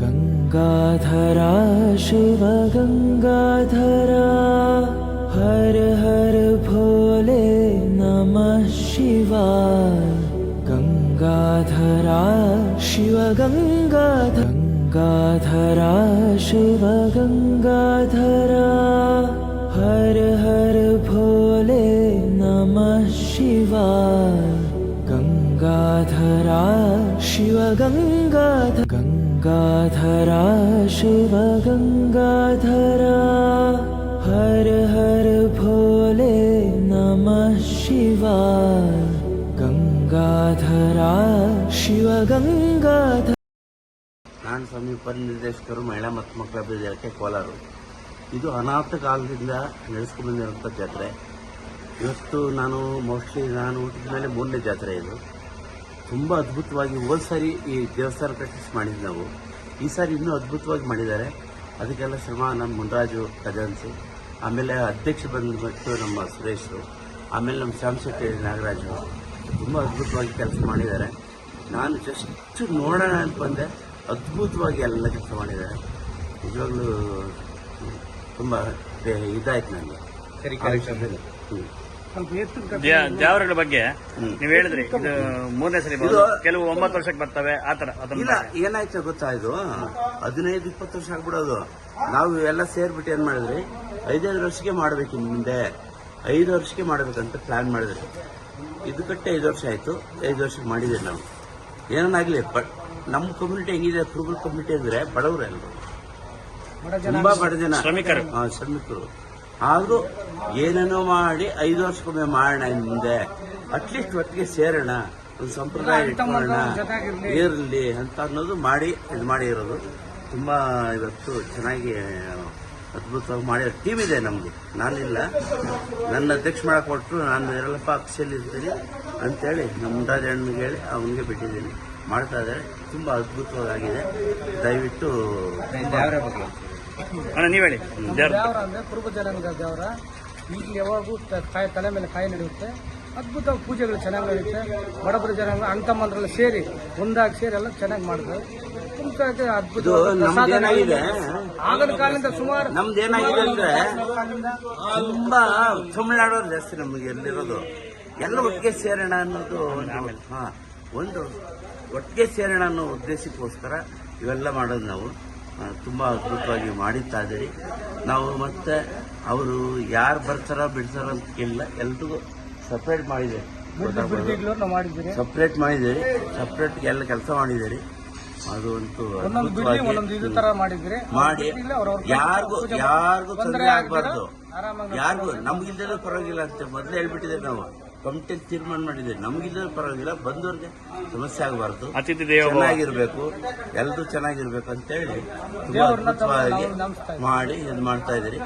गङ्गाधरा शिव गङ्गाधरा हर हर भोले नमः शिवाय गङ्गाधरा शिव गङ्गाध गङ्गाधरा शिव गङ्गाधरा हर हर भोले नमः शिवाय गङ्गाधरा शिव गङ्गाध गङ्गाधरा शिव गङ्गाधरा हर हर भोले नमः शिवाय गङ्गाधरा शिव गङ्गाध ನಾನು ಸ್ವಾಮಿ ಉಪನಿರ್ದೇಶಕರು ಮಹಿಳಾ ಮತ್ತು ಮಕ್ಕಳ ಅಭಿವೃದ್ಧಿ ಇಲಾಖೆ ಕೋಲಾರ ಇದು ಅನಾಥ ಕಾಲದಿಂದ ನಡೆಸ್ಕೊಂಡು ಬಂದಿರುವಂಥ ಜಾತ್ರೆ ಇವತ್ತು ನಾನು ಮೋಸ್ಟ್ಲಿ ನಾನು ಹುಟ್ಟಿದ ಮೇಲೆ ಮೂರನೇ ಜಾತ್ರೆ ಇದು ತುಂಬ ಅದ್ಭುತವಾಗಿ ಹೋದ ಸಾರಿ ಈ ದೇವಸ್ಥಾನ ಪ್ರಾಕ್ಟೀಸ್ ಮಾಡಿದ್ವಿ ನಾವು. ಈ ಸಾರಿ ಇನ್ನೂ ಅದ್ಭುತವಾಗಿ ಮಾಡಿದ್ದಾರೆ. ಅದಕ್ಕೆಲ್ಲ ಶ್ರಮ ನಮ್ಮ ಮುನ್ರಾಜು ಖಜಾನ್ಸಿ ಆಮೇಲೆ ಅಧ್ಯಕ್ಷ ಬಂದ್ಬಿಟ್ಟು ನಮ್ಮ ಸುರೇಶರು ಆಮೇಲೆ ನಮ್ಮ ಶ್ಯಾಮಶೆಟ್ಟಿ ನಾಗರಾಜು ತುಂಬ ಅದ್ಭುತವಾಗಿ ಕೆಲಸ ಮಾಡಿದ್ದಾರೆ. ನಾನು ಜಸ್ಟ್ ನೋಡೋಣ ಅಂತ ಬಂದೆ. ಅದ್ಭುತವಾಗಿ ಎಲ್ಲ ಕೆಲಸ ಮಾಡಿದ್ದಾರೆ. ನಿಜವಾಗ್ಲೂ ತುಂಬ ಇದಾಯ್ತು ನನಗೆ ಹ್ಮ್. ದ್ಯಾ- ದ್ಯಾವರಗಳ ಬಗ್ಗೆ ನೀವು ನೀವ್ ಹೇಳಿದ್ರಿ ಇದು ಮೂರನೇ ಸರಿ ಇದು- ಕೆಲವು ಒಂಬತ್ತು ವರ್ಷಕ್ಕೆ ಬರ್ತವೆ ಆತರ ಅದನ್ನ ಇಲ್ಲ ಏನಾಯ್ತು ಗೊತ್ತಾ ಇದು? ಹದಿನೈದು ಇಪ್ಪತ್ತು ವರ್ಷ ಆಗ್ಬಿಡೋದು. ನಾವು ಎಲ್ಲ ಸೇರ್ಬಿಟ್ಟು ಏನ್ ಮಾಡಿದ್ರಿ? ಐದೈದು ವರ್ಷಕ್ಕೆ ಮಾಡ್ಬೇಕು ಮುಂದೆ. ಐದು ವರ್ಷಕ್ಕೆ ಮಾಡ್ಬೇಕಂತ ಪ್ಲಾನ್ ಮಾಡಿದ್ರಿ. ಇದು ಕಟ್ಟೆ ಐದು ವರ್ಷ ಆಯ್ತು. ಐದು ವರ್ಷಕ್ಕೆ ಮಾಡಿದ್ರಿ ನಾವು. ಏನಾಗ್ಲಿ ಬಟ್ ನಮ್ಮ ಕಮ್ಯುನಿಟಿ ಹೆಂಗಿದೆ? ಕುರುಬಲ್ ಕಮ್ಯುನಿಟಿ ಅಂದ್ರೆ ಬಡವ್ರೆ ಅಲ್ವಾ? ತುಂಬಾ ಬಡ ಜನ. ಶ್ರಮಿಕರು. ಹಾ, ಶ್ರಮಿಕರು. ಆದ್ರೂ ಏನೇನೋ ಮಾಡಿ ಐದು ವರ್ಷಕ್ಕೊಮ್ಮೆ ಮಾಡೋಣ ಇನ್ನು ಮುಂದೆ ಅಟ್ಲೀಸ್ಟ್ ಒಟ್ಟಿಗೆ ಸೇರೋಣ ಒಂದು ಸಂಪ್ರದಾಯ ಇಟ್ಕೊಳ್ಳೋಣ ಏರಲಿ ಅಂತ ಅನ್ನೋದು ಮಾಡಿ ಇದು ಮಾಡಿರೋದು ತುಂಬ ಇವತ್ತು ಚೆನ್ನಾಗಿ ಅದ್ಭುತವಾಗಿ ಮಾಡಿರೋ ಟೀಮ್ ಇದೆ ನಮಗೆ. ನಾನಿಲ್ಲ. ನನ್ನ ಅಧ್ಯಕ್ಷ ಮಾಡಕ್ ಕೊಟ್ಟರು ನಾನು ಇರಲ್ಲಪ್ಪ ಅಕ್ಷಲ್ಲಿರ್ತೀನಿ ಅಂತೇಳಿ ನಮ್ಮ ಮುಂಡಾದ ಹೇಳಿ ಅವನಿಗೆ ಬಿಟ್ಟಿದ್ದೀನಿ. ಮಾಡ್ತಾ ಇದ್ದಾರೆ. ತುಂಬಾ ಅದ್ಭುತವಾಗಿದೆ. ದಯವಿಟ್ಟು ಅಣ್ಣ ನೀವು ಹೇಳಿ. ದ್ಯಾವ್ರ ದೇವರ ಅಂದ್ರೆ ಕುರುಬ ಜನಾಂಗ ದೇವರ. ಈಗ ಯಾವಾಗೂ ತ- ಕಾಯಿ ತಲೆ ಮೇಲೆ ಕಾಯಿ ನಡೆಯುತ್ತೆ. ಅದ್ಭುತ ಪೂಜೆಗಳು ಚೆನ್ನಾಗಿ ನಡೆಯುತ್ತೆ. ಬಡಬರ ಜನಾಂಗ ಅಣ್ತಮ್ಮಂದ್ರೆಲ್ಲ ಸೇರಿ ಒಂದಾಗಿ ಸೇರಿ ಎಲ್ಲ ಚೆನ್ನಾಗಿ ಮಾಡಿದ್ರು. ತುಂಬ ಅದ್ಭುತ ಆಗಿನ ಕಾಲದಿಂದ ಸುಮಾರು ನಮ್ದು ಏನಾಗಿದೆ ಅಂದ್ರೆ ತುಂಬಾ ತಮಿಳ್ನಾಡೋರು ಜಾಸ್ತಿ ನಮಗೆ ಎಲ್ಲಿರೋದು ಎಲ್ಲ ಒಟ್ಟಿಗೆ ಸೇರೋಣ ಅನ್ನೋದು ಒಂದು ಹಾ. ಒಂದು ಒಟ್ಟಿಗೆ ಸೇರೋಣ ಅನ್ನೋ ಉದ್ದೇಶಕ್ಕೋಸ್ಕರ ಇವೆಲ್ಲ ಮಾಡೋದು ನಾವು. ತುಂಬ ಅದ್ಭುತವಾಗಿ ಮಾಡಿತ್ತಾ ಇದ್ದೀರಿ. ನಾವು ಮತ್ತೆ ಅವರು ಯಾರು ಬರ್ತಾರೋ ಬಿಡ್ತಾರೋ ಅಂತ ಕೇಳಿಲ್ಲ. ಎಲ್ರಿಗೂ ಸಪ್ರೇಟ್ ಮಾಡಿದ್ದೀರಿ? ಸಪ್ರೇಟ್ ಮಾಡಿದ್ದೀರಿ. ಸಪ್ರೇಟ್ ಎಲ್ಲ ಕೆಲಸ ಮಾಡಿದ್ದೀರಿ. ಅದು ಅಂತೂ ಮಾಡಿ ಯಾರಿಗೂ ಯಾರಿಗೂ ತೊಂದರೆ ಆಗಬಾರ್ದು. ಯಾರಿಗೂ ನಮ್ಗಿಲ್ದೇ ಪರವಾಗಿಲ್ಲ ಅಂತ ಮೊದಲೇ ಹೇಳ್ಬಿಟ್ಟಿದ್ದೇವೆ ನಾವು. ಕಮಿಟಿ ತೀರ್ಮಾನ ಮಾಡಿದೆ. ನಮ್ಗಿಲ್ದೇ ಪರವಾಗಿಲ್ಲ ಬಂದವ್ರಿಗೆ ಸಮಸ್ಯೆ ಆಗಬಾರ್ದು. ಅತಿಥಿ ದೇವ ಭವ. ಚೆನ್ನಾಗಿರ್ಬೇಕು ಎಲ್ಲರೂ ಚೆನ್ನಾಗಿರ್ಬೇಕು ಅಂತೇಳಿ ತುಂಬಾ ಅದ್ಭುತವಾಗಿ ಮಾಡಿ ಇದು ಮಾಡ್ತಾ ಇದ್ದೀರಿ.